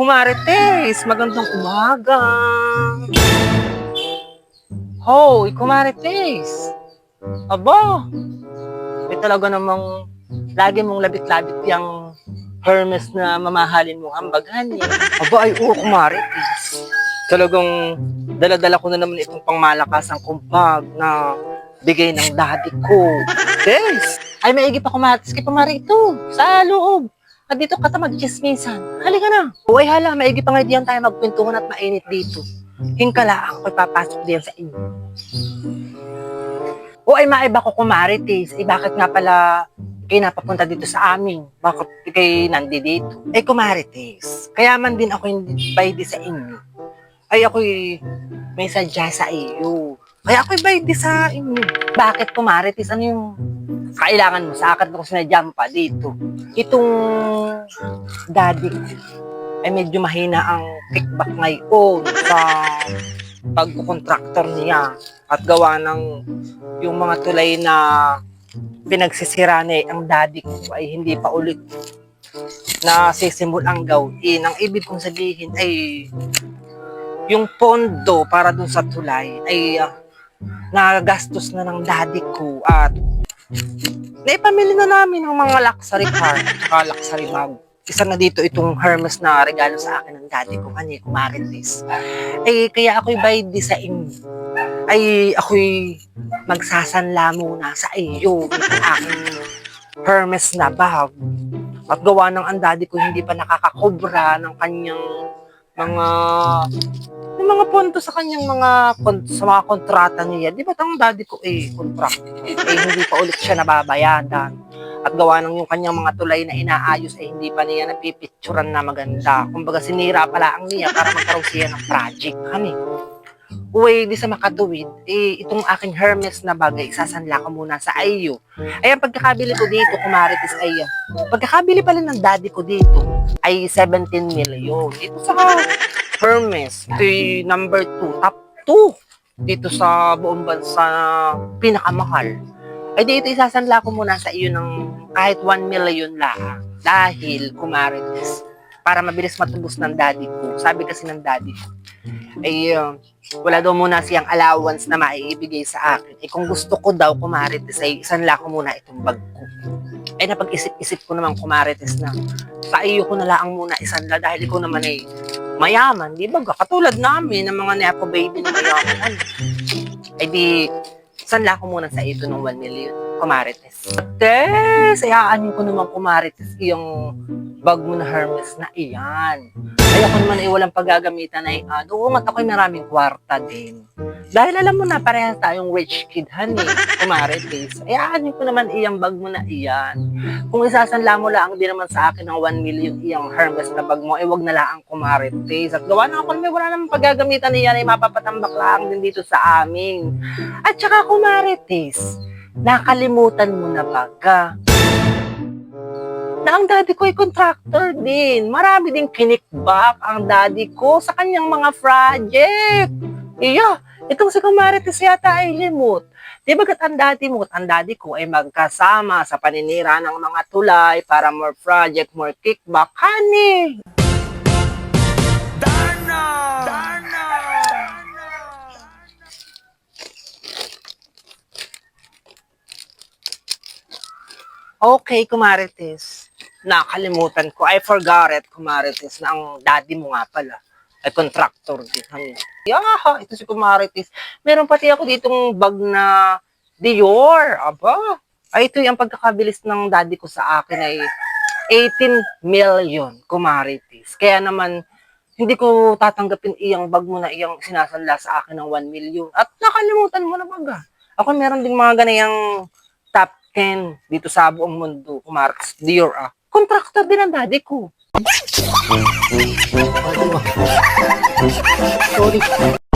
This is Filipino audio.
Kumarites, magandang umaga. Hoy, Kumarites. Aba, may talaga namang lagi mong labit-labit yung Hermes na mamahalin mong hambagan eh. Aba, ay oo, Kumarites. Talagang daladala ko na naman itong pangmalakasang kumpag na bigay ng daddy ko. Yes! Ay, maigi pa Kumarites kay Pamari ito, sa loob. At dito ka ta mag-chismisan. Halika na. Uy, hala, maigi pa nga diyan tayo magkwentuhan at mainit dito. Hingkala ako papasok diyan sa inyo. O ay maiba ko kumarites. Eh bakit nga pala kayo napapunta dito sa amin? Bakit kayo nandi dito? Eh kumarites. Kaya man din ako hindi sa inyo. Ay ako'y may sadya sa iyo. Kaya ako'y baydi sa inyo. Bakit kumarites? Ano yung kailangan mo sa akin ko sinadyan pa dito? Itong daddy ay medyo mahina ang kickback ngayon sa pagkukontraktor niya at gawa ng yung mga tulay na pinagsisira ni ang daddy ko ay hindi pa ulit na sisimul ang gawin. Ang ibig kong sabihin ay yung pondo para dun sa tulay ay ah, nagastos na ng daddy ko at naipamili na namin ng mga luxury car at luxury bag. Isa na dito itong Hermes na regalo sa akin ng daddy ko kanina, kumarites. Ay, kaya ako'y sa inyo. Ay, ako'y magsasanla muna sa iyo ng aking Hermes na bag. At gawa ng ang daddy ko hindi pa nakakakobra ng kanyang mga yung mga punto sa kanyang mga sa mga kontrata niya. Di ba ang daddy ko eh contract eh hindi pa ulit siya nababayadan. At gawa ng yung kanyang mga tulay na inaayos ay hindi pa niya napipicturan na maganda. Kumbaga sinira pala ang niya para magkaroon siya ng project. Hani. Uy, di sa makatuwid, eh, itong aking Hermes na bagay, sasanla ko muna sa iyo. Ay, ang pagkakabili ko dito, kumaritis ay, ah, pagkakabili pala ng daddy ko dito, ay 17 million. Ito sa Hermes, yung number 2, top 2 dito sa buong bansa na pinakamahal. Ay dito isasanla ko muna sa iyo ng kahit 1 million lang. Dahil, kumaritis, para mabilis matubos ng daddy ko. Sabi kasi ng daddy ko, ay uh, wala daw muna siyang allowance na maiibigay sa akin. Eh kung gusto ko daw kumarites ay isanla ko muna itong bag ko. Ay napag-isip-isip ko naman kumarites na sa iyo ko na lang muna isanla dahil ikaw naman ay mayaman, di ba? Katulad namin ng mga nepo baby na mayaman. Ay di, sanla ko muna sa ito ng 1 million kumarites. Tes, ayaan ko naman kumarites yung bag mo na Hermes na iyan. Ay ako naman ay walang paggagamitan ay uh, doon at ako'y maraming kwarta din. Dahil alam mo na parehas tayong rich kid, honey. Kumarites. Ayaan ko naman iyang bag mo na iyan. Kung isasanla mo lang din naman sa akin ng 1 million iyang Hermes na bag mo, ay wag na lang kumarites. At gawa na ako naman wala namang paggagamitan niyan ay mapapatambak lang din dito sa amin. At saka kumarites, nakalimutan mo na baga na ang daddy ko ay contractor din. Marami din kinikback ang daddy ko sa kanyang mga project. Iya, itong si Kumarites yata ay limot. Di ba ang daddy mo at ang daddy ko ay magkasama sa paninira ng mga tulay para more project, more kickback. Honey! Darna! Darna! Okay, Kumarites. Nakalimutan ko. I forgot it, Kumarites, na ang daddy mo nga pala ay contractor din. Yaha, ito si Kumarites. Meron pati ako ditong bag na Dior. Aba. Ay, ito yung pagkakabilis ng daddy ko sa akin ay 18 million, Kumarites. Kaya naman, hindi ko tatanggapin iyang bag mo na iyang sinasanla sa akin ng 1 million. At nakalimutan mo na baga. Ako meron ding mga ganayang top 10 dito sa buong mundo, Kumarites. Dior ah. Contractor din ang daddy ko. Sorry.